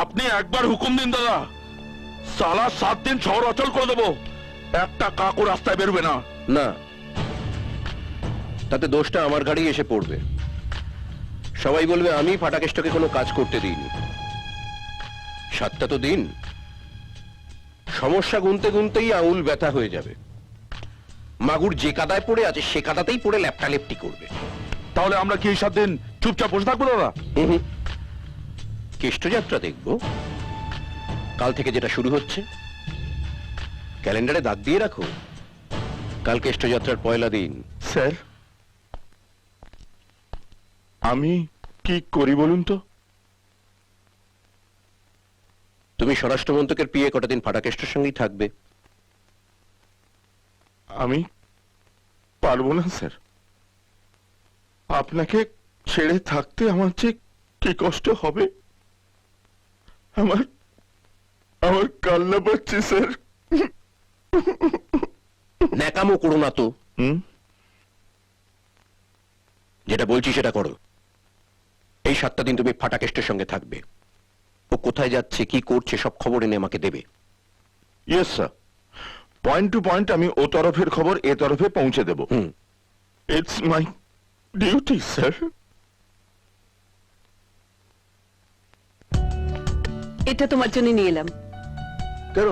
আপনি একবার হুকুম দিন দাদা। সালা সাত দিন শহর অচল করে দেবো। একটা কাকু রাস্তায় বেরোবে না। না। তাতে দোষটা আমার গাড়ি এসে পড়বে। সবাই বলবে আমি ফাটাকেষ্টকে কোনো কাজ করতে দিইনি। সাতটা তো দিন। সমস্যা গুনতে গুনতেই আউল ব্যথা হয়ে যাবে। মাগুর যে কাদায় পড়ে আছে সে কাদাতেই পড়ে ল্যাপটা লেপটি করবে। তাহলে আমরা কি এই সাত দিন চুপচাপ বসে থাকব দাদা? কেষ্টযাত্রা দেখব। কাল থেকে যেটা শুরু হচ্ছে ক্যালেন্ডারে দাগ দিয়ে রাখো। কাল কেষ্টযাত্রার পয়লা দিন। স্যার আমি কি করি বলুন তো? তুমি স্বরাষ্ট্রমন্ত্রকের পিয়ে কটা দিন ফাটাকেষ্টর সঙ্গেই থাকবে। আমি পারব না স্যার। আপনাকে ছেড়ে থাকতে আমার যে কি কষ্ট হবে? আমার আমার কান্না পাচ্ছে স্যার। ন্যাকামো করো না তো। হুম? যেটা বলছি সেটা করো। এই সাতটা দিন তুমি ফাটাকেষ্টের সঙ্গে থাকবে। ও কোথায় যাচ্ছে কি করছে সব খবর এনে আমাকে দেবে। Yes sir point to point আমি ও তরফের খবর এ তরফে পৌঁছে দেব। Hmm. It's my duty sir এটা তোমার জন্য নিয়ে এলাম। কেন?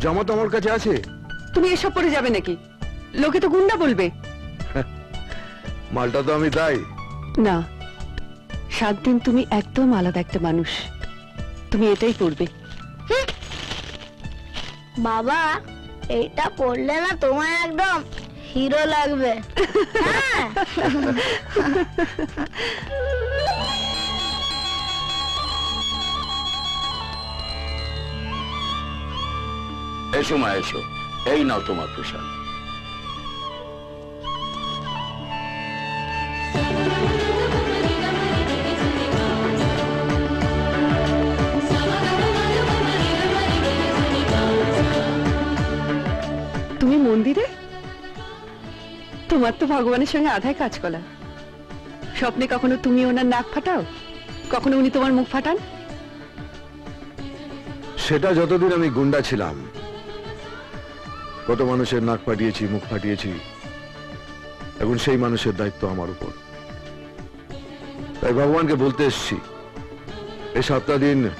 জামা তো আমার কাছে আছে। তুমি এসব পরে যাবে নাকি? লোকে তো গুন্ডা বলবে। মালটা তো আমি তাই না সাত দিন তুমি একদম আলাদা একটা মানুষ। তুমি এটাই পড়বে বাবা এটা পড়লে না তোমার একদম হিরো লাগবে। হ্যাঁ। এসো মা এসো। এই নাও তোমার প্রসাদ। তুমি মন্দিরে? তোমার তো ভগবানের সঙ্গে আধায় কাজ করা স্বপ্নে কখনো তুমি ওনার নাক ফাটাও? কখনো উনি তোমার মুখ ফাটান? সেটা যতদিন আমি গুন্ডা ছিলাম কত মানুষের নাক ফাটিয়েছি মুখ ফাটিয়েছি। এখন সেই মানুষের দায়িত্ব আমার উপর। তাই ভগবানকে বলতে এসছি এই সাতটা দিন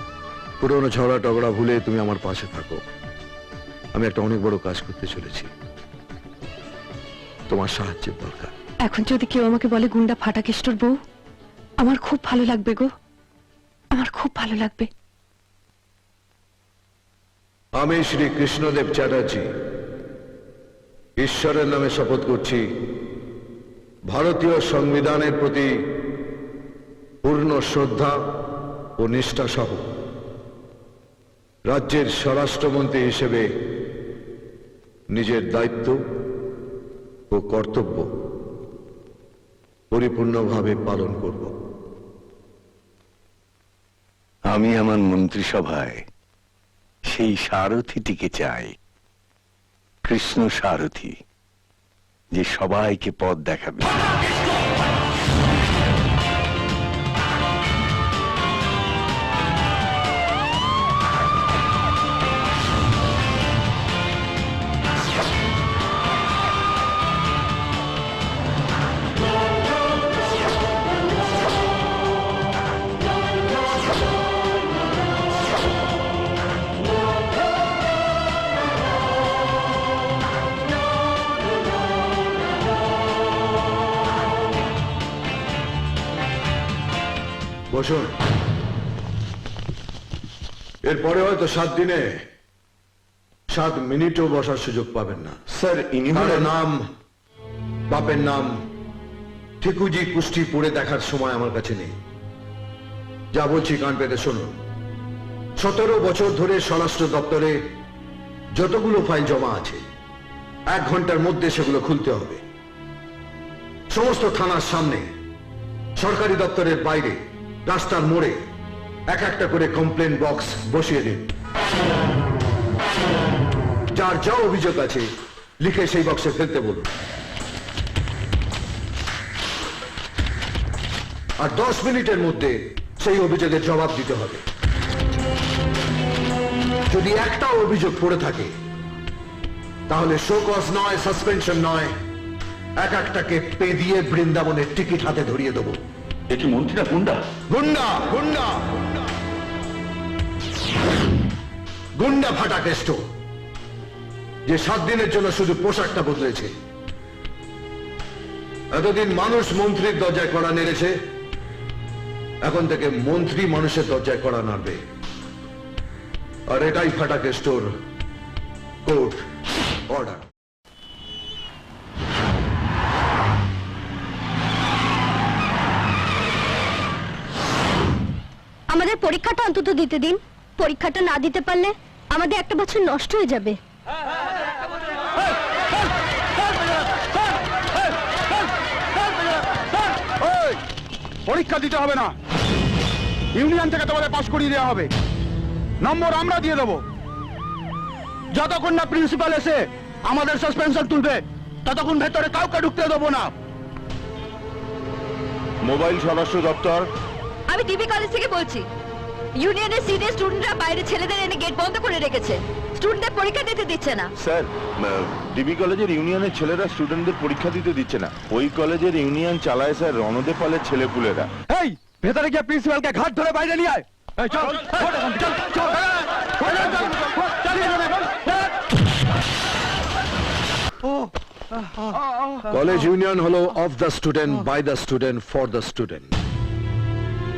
পুরোনো ঝগড়া টগড়া ভুলে তুমি আমার পাশে থাকো। আমি একটা অনেক বড় কাজ করতে চলেছি। তোমার সাহায্যের দরকার। এখন যদি কেউ আমাকে বলে গুন্ডা ফাটাকেষ্টর বউ আমার খুব ভালো লাগবে গো। আমার খুব ভালো লাগবে। আমি শ্রী কৃষ্ণদেব চ্যাটার্জি। ঈশ্বরের নামে শপথ করছি, ভারতীয় সংবিধানের প্রতি পূর্ণ শ্রদ্ধা ও নিষ্ঠা সহ রাজ্যের স্বরাষ্ট্রমন্ত্রী হিসেবে নিজের দায়িত্ব ও কর্তব্য পরিপূর্ণভাবে পালন করব। আমি আমার মন্ত্রিসভায় সেই সারথিটিকে চাই। কৃষ্ণ সারথি যে সবাইকে পথ দেখাবে। এরপরে হয়তো সাত দিনে সাত মিনিটও বসার সুযোগ পাবেন না। স্যার ইনি নাম বাপের নাম ঠিকুজি কুষ্টি পড়ে দেখার সময় আমার কাছে নেই। যা বলছি কান পেতে শুনুন। সতেরো বছর ধরে স্বরাষ্ট্র দপ্তরে যতগুলো ফাইল জমা আছে এক ঘণ্টার মধ্যে সেগুলো খুলতে হবে। সমস্ত থানার সামনে সরকারি দপ্তরের বাইরে রাস্তার মোড়ে এক একটা করে কমপ্লেন বক্স বসিয়ে দিন। যার যা অভিযোগ আছে লিখে সেই বক্সে ফেলতে বলুন। আর দশ মিনিটের মধ্যে সেই অভিযোগের জবাব দিতে হবে। যদি একটা অভিযোগ পড়ে থাকে তাহলে শোকজ নয় সাসপেনশন নয় এক একটাকে পে দিয়ে বৃন্দাবনের টিকিট হাতে ধরিয়ে দেবো। এ কি মন্ত্রীরা গুন্ডা? গুন্ডা গুন্ডা। গুন্ডা ফাটা কেষ্ট। যে সাত দিনের জন্য শুধু পোশাকটা বদলেছে। এতদিন মানুষ মন্ত্রীর দরজায় কড়া নেড়েছে। এখন থেকে মন্ত্রী মানুষের দরজায় কড়া নাড়বে। আর এটাই ফাটা কেষ্টর কোর্ট অর্ডার। আমাদের পরীক্ষাটা অন্তত দিতে দিন। পরীক্ষাটা না দিতে পারলে আমাদের একটা বছর নষ্ট হয়ে যাবে। পরীক্ষা দিতে হবে না। ইউনিয়ন থেকে তোমাদের পাশ করিয়ে দেওয়া হবে। নম্বর আমরা দিয়ে দেবো। যতক্ষণ না প্রিন্সিপাল এসে আমাদের সাসপেনশন তুলবে ততক্ষণ ভেতরে কাউকে ঢুকতে দেবো না। মোবাইল স্বরাষ্ট্র দপ্তর। আমি ডিবি কলেজ থেকে বলছি ইউনিয়নের সিনিয়র স্টুডেন্টরা বাইরে ছেলেদের এনে গেট বন্ধ করে রেখেছে স্টুডেন্টদের পরীক্ষা দিতে দিচ্ছে না স্যার ডিবি কলেজের ইউনিয়নের ছেলেরা স্টুডেন্টদের পরীক্ষা দিতে দিচ্ছে না ওই কলেজের ইউনিয়ন চালায় স্যার রণদেপালের ছেলেপুলেরা এই ভেতরে গিয়ে প্রিন্সিপালকে ঘাট ধরে বাইরে নিয়ে আয় চল চল চল কলেজ ইউনিয়ন হলো of the student by the student for the student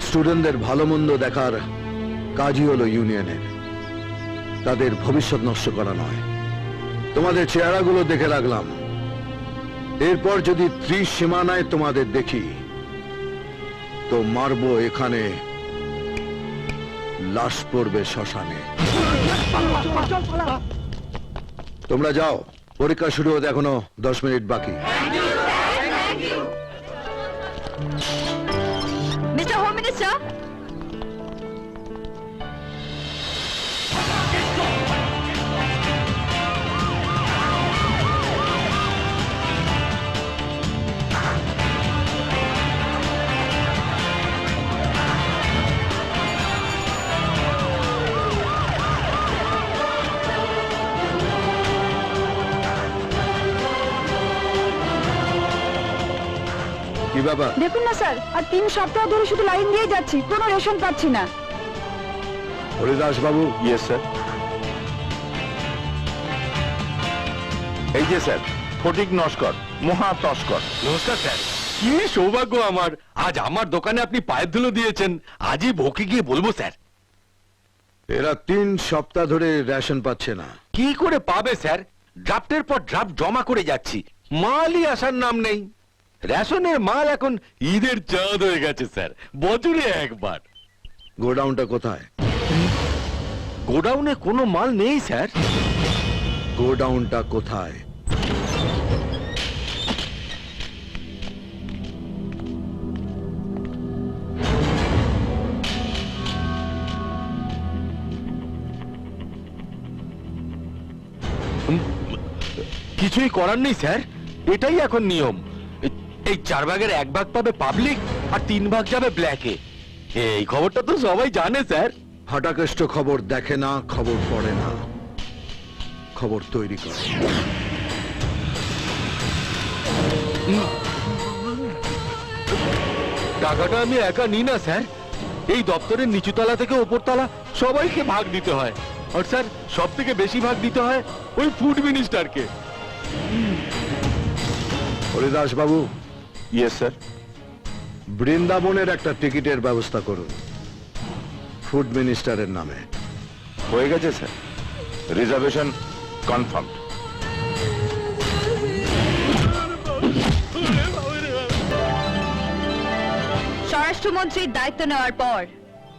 স্টুডেন্টদের ভালো মন্দ দেখার কাজই হলো ইউনিয়নের। তাদের ভবিষ্যৎ নষ্ট করা নয়। তোমাদের চেহারাগুলো দেখে রাখলাম। এরপর যদি ত্রিশ সীমানায় তোমাদের দেখি, তো মারবো এখানে লাশ পড়বে শ্মশানে। তোমরা যাও, পরীক্ষা শুরু হতে এখনও দশ মিনিট বাকি। Mister home minister? ব্যাপার দেখুন না স্যার আর তিন সপ্তাহ ধরে শুধু লাইন দিয়ে যাচ্ছি কোনো রেশন পাচ্ছি না। হরিদাস বাবু। ইয়েস স্যার এই যে স্যার ফটিক নস্কর মহা তস্কর। নমস্কার স্যার। কি সৌভাগ্য আমার আজ আমার দোকানে আপনি পায়ের ধুলো দিয়েছেন আজই ভোকে গিয়ে বলব স্যার। এরা তিন সপ্তাহ ধরে রেশন পাচ্ছে না। কি করে পাবে স্যার? ড্রাফটের পর ড্রাফট জমা করে যাচ্ছি মালই আসার নাম নেই। রেশনের মাল এখন ঈদের চাঁদ হয়ে গেছে স্যার। বছরে একবার। গোডাউনটা কোথায়? গোডাউনে কোনো মাল নেই স্যার। গোডাউনটা কোথায়? কিছুই করার নেই স্যার। এটাই এখন নিয়ম। এই চার ভাগের এক ভাগ পাবে পাবলিক আর তিন ভাগ যাবে ব্ল্যাকে এই খবরটা তো সবাই জানে স্যার। হাটাকেষ্ট খবর দেখে না খবর পড়ে না। খবর তৈরি করে। টাকাটা আমি একা নিই না স্যার। এই দপ্তরের নিচুতলা থেকে ওপরতলা সবাইকে ভাগ দিতে হয়। আর স্যার সব থেকে বেশি ভাগ দিতে হয় ওই ফুড মিনিস্টারকে হরিদাস বাবু ইয়েস স্যার বৃন্দাবনের একটা টিকিটের ব্যবস্থা করুন। ফুড মিনিস্টারের নামে। হয়ে গেছে স্যার রিজার্ভেশন কনফার্ম স্বরাষ্ট্রমন্ত্রীর দায়িত্ব নেওয়ার পর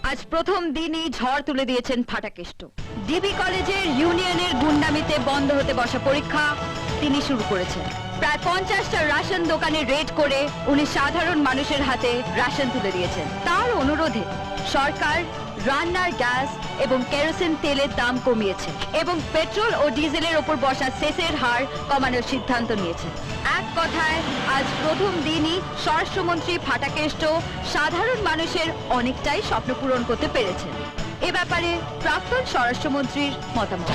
আজ প্রথম দিনই ঝড় তুলে দিয়েছেন ফাটাকেষ্ট। ডিবি কলেজের ইউনিয়নের গুন্ডামিতে বন্ধ হতে বসা পরীক্ষা তিনি শুরু করেছেন। প্রায় পঞ্চাশটা রাশন দোকানে রেড করে উনি সাধারণ মানুষের হাতে রাশন তুলে দিয়েছেন। তার অনুরোধে সরকার রান্নার গ্যাস এবং কেরোসিন তেলের দাম কমিয়েছে এবং পেট্রোল ও ডিজেলের ওপর বসা সেসের হার কমানোর সিদ্ধান্ত নিয়েছে। এক কথায়, আজ প্রথম দিনই স্বরাষ্ট্রমন্ত্রী ফাটাকেষ্ট সাধারণ মানুষের অনেকটাই স্বপ্ন পূরণ করতে পেরেছেন। এ ব্যাপারে প্রাক্তন স্বরাষ্ট্রমন্ত্রীর মতামত!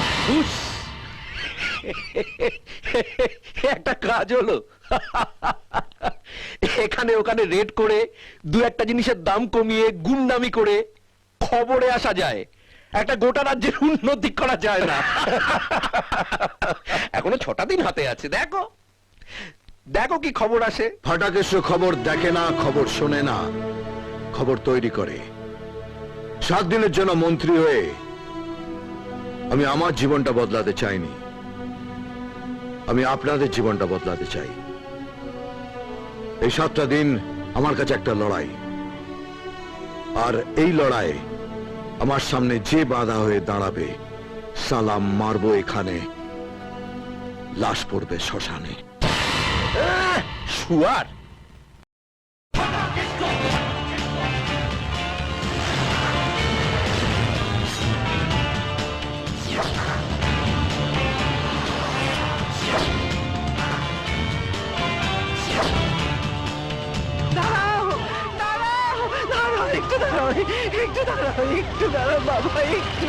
একটা কাজ হলো। এখানে ওখানে রেড করে দু একটা জিনিসের দাম কমিয়ে গুন্ডামি করে খবরে আসা যায়। একটা গোটা রাজ্যের উন্নতি করা যায় না। এখনও ছটা দিন হাতে আছে, দেখো। দেখো কি খবর আসে। ফাটাকেশ খবর দেখে না, খবর শোনে না। খবর তৈরি করে। সাত দিনের জন্য মন্ত্রী হয়ে আমি আমার জীবনটা বদলাতে চাইনি। আমি আপনাদের জীবনটা বদলাতে চাই। এই সাতটা দিন আমার কাছে একটা লড়াই। আর এই লড়াই আমার সামনে যে বাধা হয়ে দাঁড়াবে, সালাম মারবো এখানে। লাশ পড়বে শ্মশানে। শুয়ার! একটু দাঁড়াও একটু দাঁড়াও একটু দাঁড়াও বাবা একটু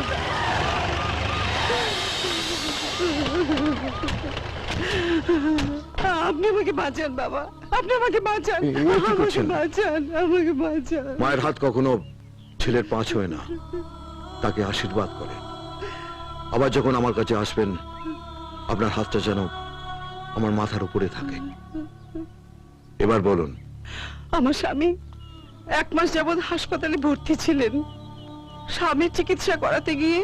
আপনি আমাকে বাঁচান বাবা। আপনি আমাকে বাঁচান। আমাকে বাঁচান আমাকে বাঁচান। মায়ের হাত কখনো ছেলের পাঁচ হয় না। তাকে আশীর্বাদ করে আবার যখন আমার কাছে আসবেন আপনার হাতটা যেন আমার মাথার উপরে থাকে। এবার বলুন। আমার স্বামী এক মাস যাবৎ হাসপাতালে ভর্তি ছিলেন। স্বামীর চিকিৎসা করাতে গিয়ে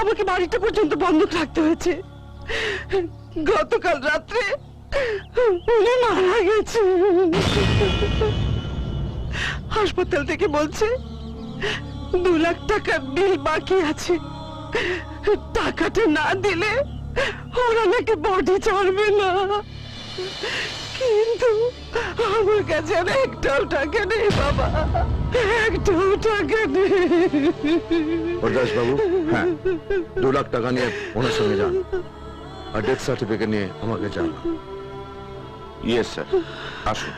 আমাকে বাড়িটা পর্যন্ত বন্ধ রাখতে হয়েছে। গতকাল রাত্রে উনি মারা গেছে। হাসপাতাল থেকে বলছে, দু লাখ টাকার বিল বাকি আছে। টাকাটা না দিলে ওরা নাকি বডি ছাড়বে না। কিন্তু আমার কাছে আর একটাও টাকা নেই বাবা। একটাও টাকা নেই। প্রকাশ বাবু হ্যাঁ দু লাখ টাকা নিয়ে ওনার সঙ্গে যান। আর ডেথ সার্টিফিকেট নিয়ে আমাকে যান ইয়েস স্যার আসুন।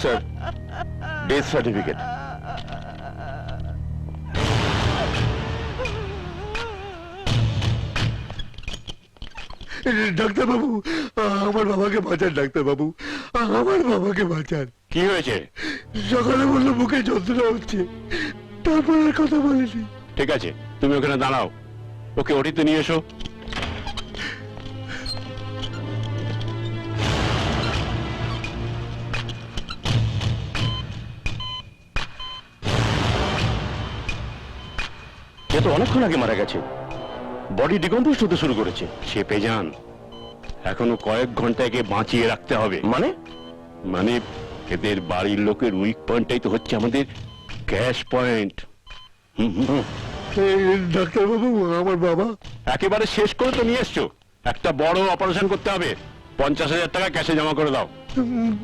স্যার ডেথ সার্টিফিকেট ডাক্তার বাবু আমার বাবাকে বাঁচান ডাক্তার বাবু আমার বাবাকে বাঁচান। কি হয়েছে? সকালে বলল বুকে যন্ত্রণা হচ্ছে। তারপর আর কথা বলেনি। ঠিক আছে তুমি ওখানে দাঁড়াও। ওকে ওটিতে নিয়ে এসো। এ তো অনেকক্ষণ আগে মারা গেছে। বডি ডিকম্পোস্ট হতে শুরু করেছে। সে পেজান এখনও কয়েক ঘণ্টা একে বাঁচিয়ে রাখতে হবে। মানে? মানে এদের বাড়ির লোকের উইক পয়েন্টটাই তো হচ্ছে আমাদের ক্যাশ পয়েন্ট হুম হুম ডাক্তার বাবু আমার বাবা। একেবারে শেষ করে তো নিয়ে এসছো। একটা বড় অপারেশন করতে হবে। পঞ্চাশ হাজার টাকা ক্যাশে জমা করে দাও।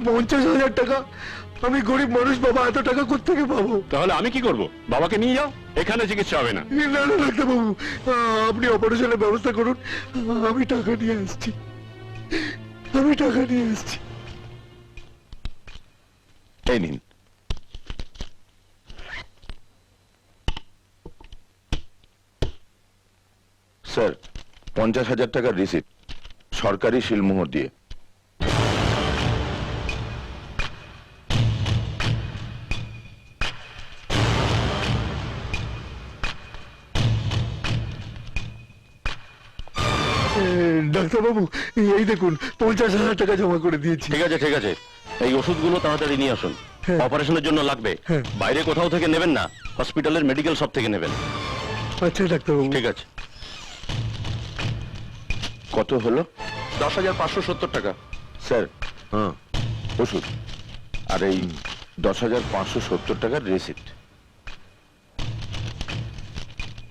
পঞ্চাশ হাজার টাকা? আমি গরিব মানুষ বাবা এত টাকা কোথেকে পাবো? তাহলে আমি কি করব? বাবাকে নিয়ে যাও এখানে চিকিৎসা হবে না। না না ডাক্তার বাবু আপনি অপারেশনের ব্যবস্থা করুন। আমি টাকা নিয়ে আসছি। আমি টাকা নিয়ে আসছি। এই নিন। স্যার পঞ্চাশ হাজার টাকার রিসিট সরকারি শিলমোহর দিয়ে। ডাক্তার বাবু এই দেখুন পঞ্চাশ হাজার টাকা জমা করে দিয়েছি। ঠিক আছে ঠিক আছে। এই ওষুধগুলো তাড়াতাড়ি নিয়ে আসুন। হ্যাঁ। অপারেশনের জন্য লাগবে। হ্যাঁ। বাইরে কোথাও থেকে নেবেন না হসপিটালের মেডিকেল শপ থেকে নেবেন। আচ্ছা ডাক্তার বাবু ঠিক আছে। কত হলো? দশ হাজার পাঁচশো সত্তর টাকা। স্যার হ্যাঁ ওষুধ। আর এই দশ হাজার পাঁচশো সত্তর টাকার রিসিট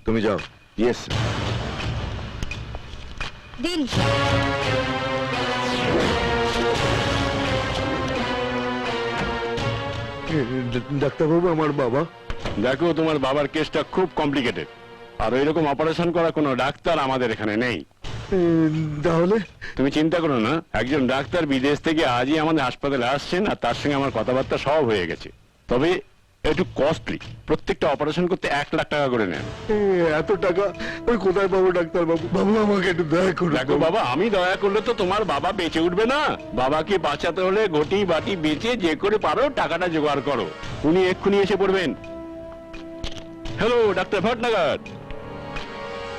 তুমি যাও। ইয়েস দিন। ডাক্তারবাবু আমার বাবা। দেখো তোমার বাবার কেসটা খুব কমপ্লিকেটেড। আর এরকম অপারেশন করা কোনো ডাক্তার আমাদের এখানে নেই। তাহলে? তুমি চিন্তা করো না একজন ডাক্তার বিদেশ থেকে আজই আমাদের হাসপাতালে আসছেন আর তার সঙ্গে আমার কথাবার্তা সব হয়ে গেছে। তবে একটু কস্টলি প্রত্যেকটা অপারেশন করতে এক লাখ টাকা করে নেন। এত টাকা? ওই কোথায় পাবো ডাক্তারবাবু বাবু? আমাকে একটু দয়া করুন। দেখো বাবা আমি দয়া করলে তো তোমার বাবা বেঁচে উঠবে না। বাবাকে বাঁচাতে হলে ঘটি বাটি বেচে যে করে পারো টাকাটা জোগাড় করো। উনি এক্ষুনি এসে পড়বেন। Hello doctor Bhatnagar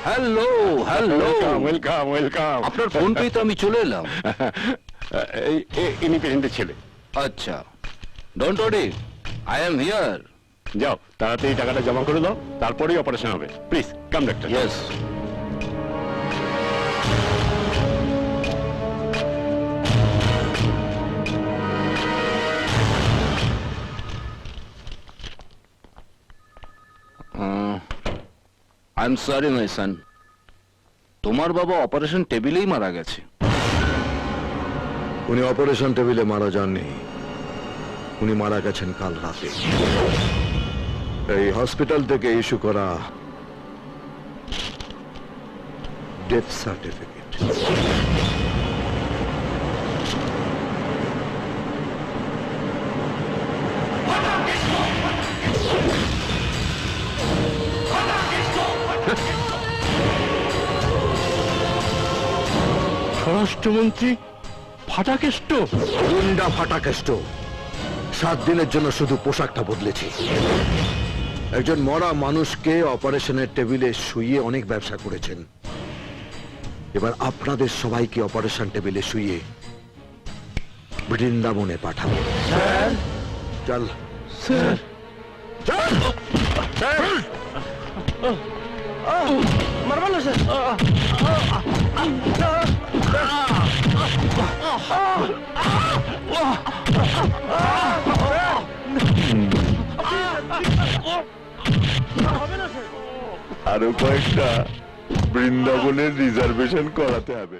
hello hello welcome welcome আপনার ফোন পেয়ে তো আমি চলে এলাম। ইনি পেশেন্টের ছেলে। আচ্ছা। Don't worry I am here যাও তাড়াতাড়ি টাকাটা জমা করে দাও তারপরেই অপারেশন হবে। Please come doctor yes I am sorry my son তোমার বাবা অপারেশন টেবিলেই মারা গেছে। উনি অপারেশন টেবিলে মারা যাননি। উনি মারা গেছেন কাল রাতে। এই হসপিটাল থেকে ইস্যু করা ডেথ সার্টিফিকেট। স্বরাষ্ট্রমন্ত্রী ফাটাকেষ্ট? গুন্ডা ফাটাকেষ্ট। সাত দিনের জন্য শুধু পোশাকটা বদলেছি। একজন মরা মানুষকে অপারেশনের টেবিলে শুয়ে অনেক ব্যবসা করেছেন। এবার আপনাদের সবাইকে অপারেশন টেবিলে শুয়ে বৃন্দাবনে পাঠাবো। চল। স্যার? আরও কয়েকটা বৃন্দাবনের রিজার্ভেশন করাতে হবে।